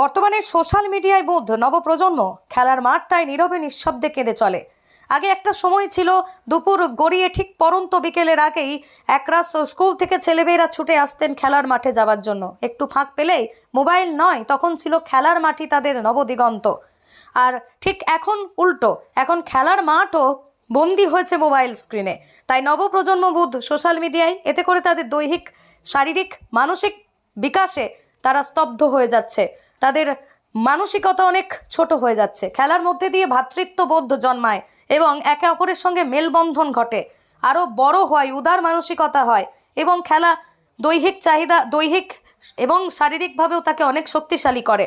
বর্তমানে সোশ্যাল মিডিয়ায় বোধ নবপ্রজন্ম খেলার মাঠ তাই নীরবে নিঃশব্দে কেঁদে চলে। আগে একটা সময় ছিল দুপুর গড়িয়ে ঠিক পরন্ত বিকেলের আগেই একরাশ স্কুল থেকে ছেলেমেয়েরা ছুটে আসতেন খেলার মাঠে যাওয়ার জন্য। একটু ফাঁক পেলেই মোবাইল নয়, তখন ছিল খেলার মাঠই তাদের নবদিগন্ত। আর ঠিক এখন উল্টো, এখন খেলার মাঠও বন্দি হয়েছে মোবাইল স্ক্রিনে। তাই নবপ্রজন্ম বোধ সোশ্যাল মিডিয়ায়, এতে করে তাদের দৈহিক, শারীরিক, মানসিক বিকাশে তারা স্তব্ধ হয়ে যাচ্ছে। তাদের মানসিকতা অনেক ছোট হয়ে যাচ্ছে। খেলার মধ্যে দিয়ে ভ্রাতৃত্ববোধ জন্মায় এবং একে অপরের সঙ্গে মেলবন্ধন ঘটে। আরও বড় হয়, উদার মানসিকতা হয় এবং খেলা দৈহিক চাহিদা, দৈহিক এবং শারীরিকভাবেও তাকে অনেক শক্তিশালী করে।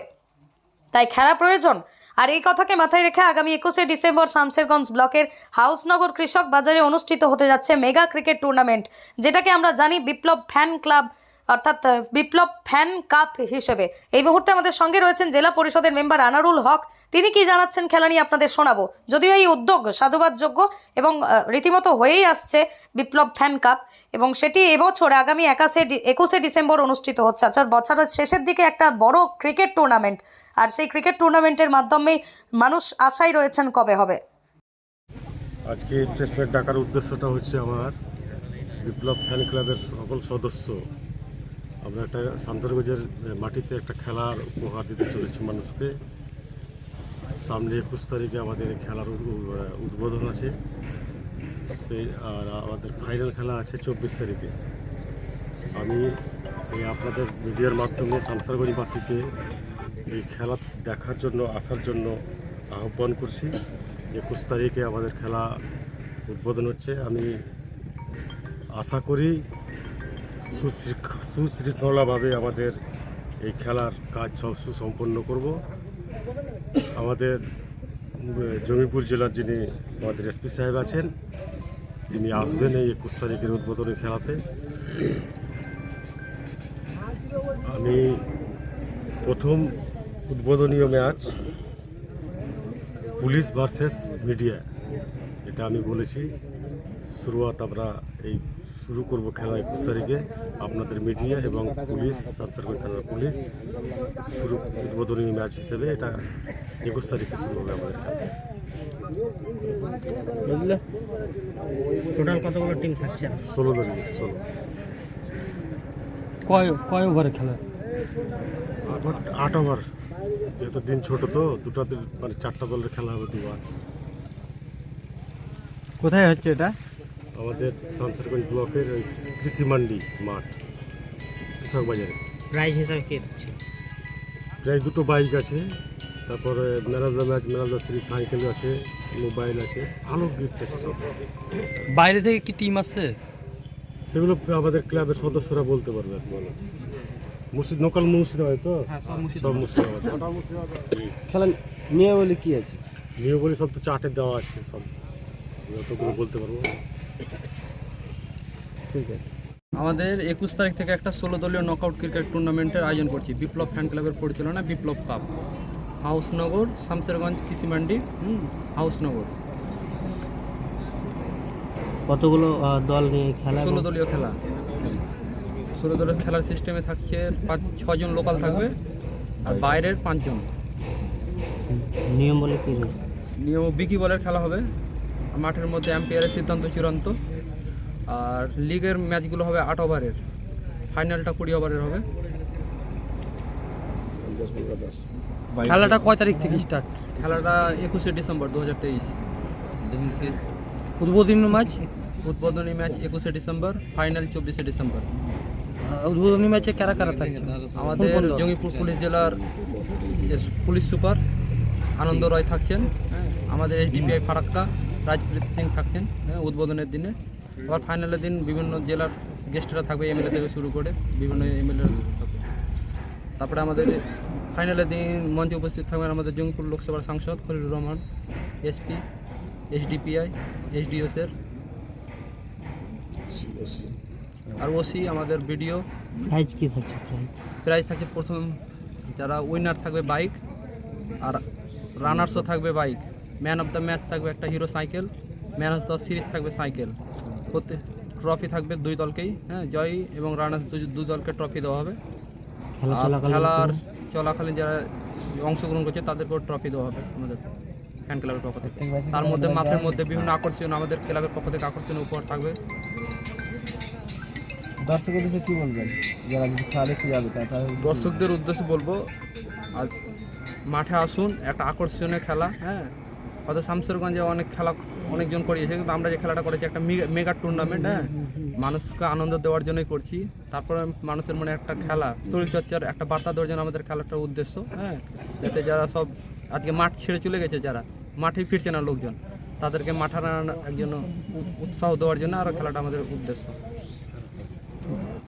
তাই খেলা প্রয়োজন। আর এই কথাকে মাথায় রেখে আগামী একুশে ডিসেম্বর শামসেরগঞ্জ ব্লকের হাউসনগর কৃষক বাজারে অনুষ্ঠিত হতে যাচ্ছে মেগা ক্রিকেট টুর্নামেন্ট, যেটাকে আমরা জানি বিপ্লব ফ্যান ক্লাব। অর্থাৎ বিপ্লব ফ্যান কাপ হিসেবে। এই মুহূর্তে আমাদের সঙ্গে রয়েছেন জেলা পরিষদের মেম্বার আনারুল হক। তিনি কি জানাচ্ছেন খেলা নিয়ে আপনাদের শোনাবো? যদিও এই উদ্যোগ সাধুবাদযোগ্য এবং রীতিমতো হয়েই আসছে বিপ্লব ফ্যান কাপ এবং সেটি এবছর আগামী একাশে একুশে ডিসেম্বর অনুষ্ঠিত হচ্ছে। আচ্ছা বছরের শেষের দিকে একটা বড় ক্রিকেট টুর্নামেন্ট। আর সেই ক্রিকেট টুর্নামেন্টের মাধ্যমেই মানুষ আশায় রয়েছেন কবে হবে? আজকে ডাকার উদ্দেশ্যটা হচ্ছে আমার বিপ্লব ফ্যান ক্লাবের সকল সদস্য আমরা একটা সান্তরগঞ্জের মাটিতে একটা খেলার উপহার দিতে চলেছি মানুষকে। সামনে একুশ তারিখে আমাদের খেলার উদ্বোধন আছে। সেই, আর আমাদের ফাইনাল খেলা আছে চব্বিশ তারিখে। আমি এই আপনাদের মিডিয়ার মাধ্যমে সামসারগঞ্জবাসীকে এই খেলা দেখার জন্য, আসার জন্য আহ্বান করছি। একুশ তারিখে আমাদের খেলা উদ্বোধন হচ্ছে। আমি আশা করি সুশৃঙ্খলাভাবে আমাদের এই খেলার কাজ সব সুসম্পন্ন করব। আমাদের জমিপুর জেলার যিনি আমাদের এসপি সাহেব আছেন, তিনি আসবেন এই একুশ তারিখের উদ্বোধনী খেলাতে। আমি প্রথম উদ্বোধনীয় ম্যাচ পুলিশ ভার্সেস মিডিয়া, এটা আমি বলেছি। শুরুয়াত আমরা এই শুরু করব খেলা একুশ তারিখে আপনাদের মিডিয়া এবং পুলিশ সাবসার্ভিস থানার পুলিশ শুরু উদ্বোধনী ম্যাচ হিসেবে এটা একুশ তারিখে শুরু হবে আমাদের খেলা। টোটাল কতগুলো টিম থাকছে? ষোলো ষোলো। কয় কয় ওভারে খেলা? আট আট ওভার যেহেতু দিন ছোট তো দুটো মানে চারটা দলের খেলা হবে দুবার। কোথায় হচ্ছে এটা? আমাদের সামসারগঞ্জ ব্লকের ওই কৃষি মান্ডি মাঠ কৃষক বাজারে। প্রাইজ হিসাবে কে দিচ্ছে? প্রায় দুটো বাইক আছে তারপরে man match the series cycle আছে মোবাইল আছে ভালো গিফট আছে সব। বাইরে থেকে কি টিম আছে সেগুলো আমাদের ক্লাবের সদস্যরা বলতে পারবে বলো। মুর্শিদ লোকাল মুর্শিদাবাদ তো? সব মুর্শিদাবাদ। খেলা নিয়মাবলী কি আছে? নিয়মাবলী সব তো চার্টে দেওয়া আছে সব। যতগুলো বলতে পারব। ঠিক আছে। আমাদের একুশ তারিখ থেকে একটা ষোলো দলীয় নকআউট ক্রিকেট টুর্নামেন্টের আয়োজন করছি। বিপ্লব ফ্যান ক্লাবের পরিচালনা বিপ্লব কাপ হাউসনগর শামসেরগঞ্জ কৃষিমান্ডি হাউসনগর কতগুলো দল নিয়ে খেলা ষোলো দলীয় খেলা। ষোলো দলীয় খেলার সিস্টেমে থাকছে পাঁচ ছজন লোকাল থাকবে আর বাইরের পাঁচজন। নিয়ম বলে কি নিয়ম বিকি বলের খেলা হবে। মাঠের মধ্যে অ্যাম্পিয়ারের সিদ্ধান্ত চূড়ান্ত। আর লিগের ম্যাচগুলো হবে আট ওভারের। ফাইনালটা কুড়ি ওভারের হবে। খেলাটা কয় তারিখ থেকে স্টার্ট খেলাটা একুশে ডিসেম্বর দু হাজার তেইশ। উদ্বোধনী ম্যাচ উদ্বোধনী ম্যাচ একুশে ডিসেম্বর ফাইনাল চব্বিশে ডিসেম্বর। উদ্বোধনী ম্যাচে কারা কারা থাকছে? আমাদের? জঙ্গিপুর পুলিশ জেলার পুলিশ সুপার আনন্দ রয় থাকছেন। আমাদের এসডিপিআই ফারাক্কা রাজপ্রীত সিং থাকছেন হ্যাঁ, উদ্বোধনের দিনে। আবার ফাইনালের দিন বিভিন্ন জেলার গেস্টরা থাকবে এমএলএ থেকে শুরু করে বিভিন্ন এমএলএ থাকবে। তারপরে আমাদের ফাইনালের দিন মঞ্চে উপস্থিত থাকবেন আমাদের জঙ্গিপুর লোকসভার সাংসদ খলিলুর রহমান এসপি এসডিপিআই এসডিওসের আর ওসি আমাদের বিডিও প্রাইজ কি থাকছে প্রাইজ প্রাইজ থাকছে প্রথম যারা উইনার থাকবে বাইক আর রানার্সও থাকবে bike man of the match থাকবে একটা Hero cycle man of the series থাকবে সাইকেল প্রত্যেক ট্রফি থাকবে দুই দলকেই হ্যাঁ জয়ী এবং রানার্স দুই দলকে ট্রফি দেওয়া হবে। খেলার চলাকালীন যারা অংশগ্রহণ করছে তাদেরকেও ট্রফি দেওয়া হবে আমাদের ফ্যান ক্লাবের পক্ষ থেকে। তার মধ্যে মাঠের মধ্যে বিভিন্ন আকর্ষণ আমাদের ক্লাবের পক্ষ থেকে আকর্ষণীয় উপহার থাকবে। দর্শকের উদ্দেশ্যে কি বলবেন? যারা যদি খেলা দেখতে যাবে দর্শকদের উদ্দেশ্যে বলব আজ মাঠে আসুন একটা আকর্ষণীয় খেলা হ্যাঁ হয়তো শামসেরগঞ্জে অনেক খেলা অনেকজন করিয়েছে, কিন্তু আমরা যে খেলাটা করেছি একটা মেগা টুর্নামেন্ট হ্যাঁ? মানুষকে আনন্দ দেওয়ার জন্যই করছি। তারপরে মানুষের মনে একটা খেলা, শরীরচর্চার একটা বার্তা দেওয়ার জন্য আমাদের খেলাটার উদ্দেশ্য হ্যাঁ? যাতে যারা সব আজকে মাঠ ছেড়ে চলে গেছে যারা, মাঠে ফিরছে না লোকজন, তাদেরকে মাঠার একজন উৎসাহ দেওয়ার জন্য আরও খেলাটা আমাদের উদ্দেশ্য।